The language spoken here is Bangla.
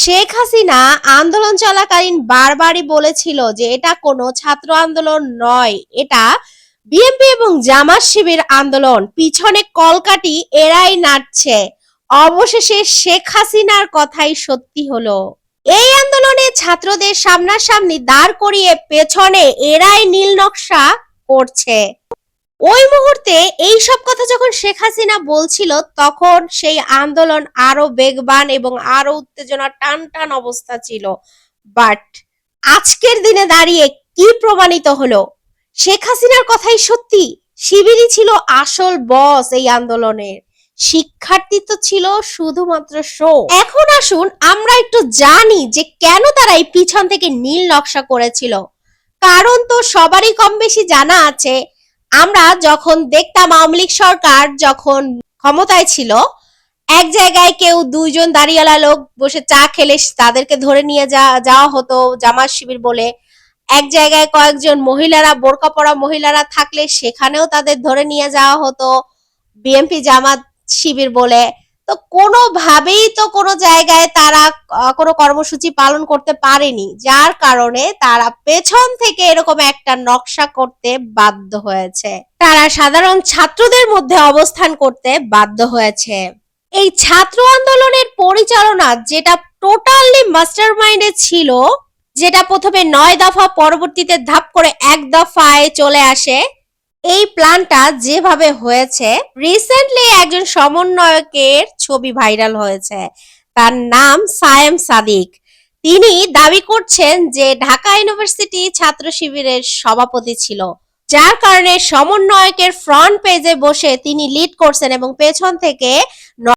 শেখ হাসিনা আন্দোলন চলাকালীন বারবারই বলেছিল যে এটা কোনো ছাত্র আন্দোলন নয়, এটা বিএনপি এবং জামাত শিবির আন্দোলন। পিছনে কলকাটি এরাই নাচছে অবশেষে শেখ হাসিনার কথাই সত্যি হলো। এই আন্দোলনে ছাত্রদের সামনাসামনি দাঁড় করিয়ে পেছনে এরাই নীল নকশা করছে। ওই মুহূর্তে এই সব কথা যখন শেখ হাসিনা বলছিল, তখন সেই আন্দোলন আরও বেগবান এবং আরও উত্তেজনা টান টান অবস্থা ছিল। বাট আজকের দিনে দাঁড়িয়ে কি প্রমাণিত হলো? শেখ হাসিনার কথাই সত্যি? শিবিরই ছিল আসল বস এই আন্দোলনের। শিক্ষার্থী তো ছিল শুধুমাত্র শো এখন আসুন, আমরা একটু জানি যে কেন তারা এই পিছন থেকে নীল নকশা করেছিল। কারণ তো সবারই কম বেশি জানা আছে আমরা যখন দেখতাম আওয়ামী লীগ সরকার যখন ক্ষমতায় ছিল, এক জায়গায় কেউ দুইজন দাঁড়িয়ালা লোক বসে চা খেলে তাদেরকে ধরে নিয়ে যাওয়া হতো জামাত শিবির বলে। এক জায়গায় কয়েকজন মহিলারা, বোরকা পরা মহিলারা থাকলে সেখানেও তাদের ধরে নিয়ে যাওয়া হতো, বিএনপি জামাত শিবির বলে। তো কোনোভাবেই তো কোনো জায়গায় তারা কোনো কর্মসূচি পালন করতে পারেনি, যার কারণে তারা পেছন থেকে এরকম একটা নকশা করতে বাধ্য হয়েছে। তারা সাধারণ ছাত্রদের মধ্যে অবস্থান করতে বাধ্য হয়েছে। এই ছাত্র আন্দোলনের পরিচালনা যেটা টোটালি মাস্টার মাইন্ডে ছিল, যেটা প্রথমে নয় দফা, পরবর্তীতে ধাপ করে এক দফায় চলে আসে, এই প্ল্যানটা যেভাবে হয়েছে, রিসেন্টলি একজন সমন্বয়কের ছবি ভাইরাল হয়েছে। তার নাম সায়েম সাদিক। তিনি দাবি করছেন যে ঢাকা ইউনিভার্সিটি ছাত্র শিবিরের সভাপতি ছিল। যার কারণে সমন্বয়কের ফ্রন্ট পেজে বসে তিনি লিড করছেন এবং পেছন থেকে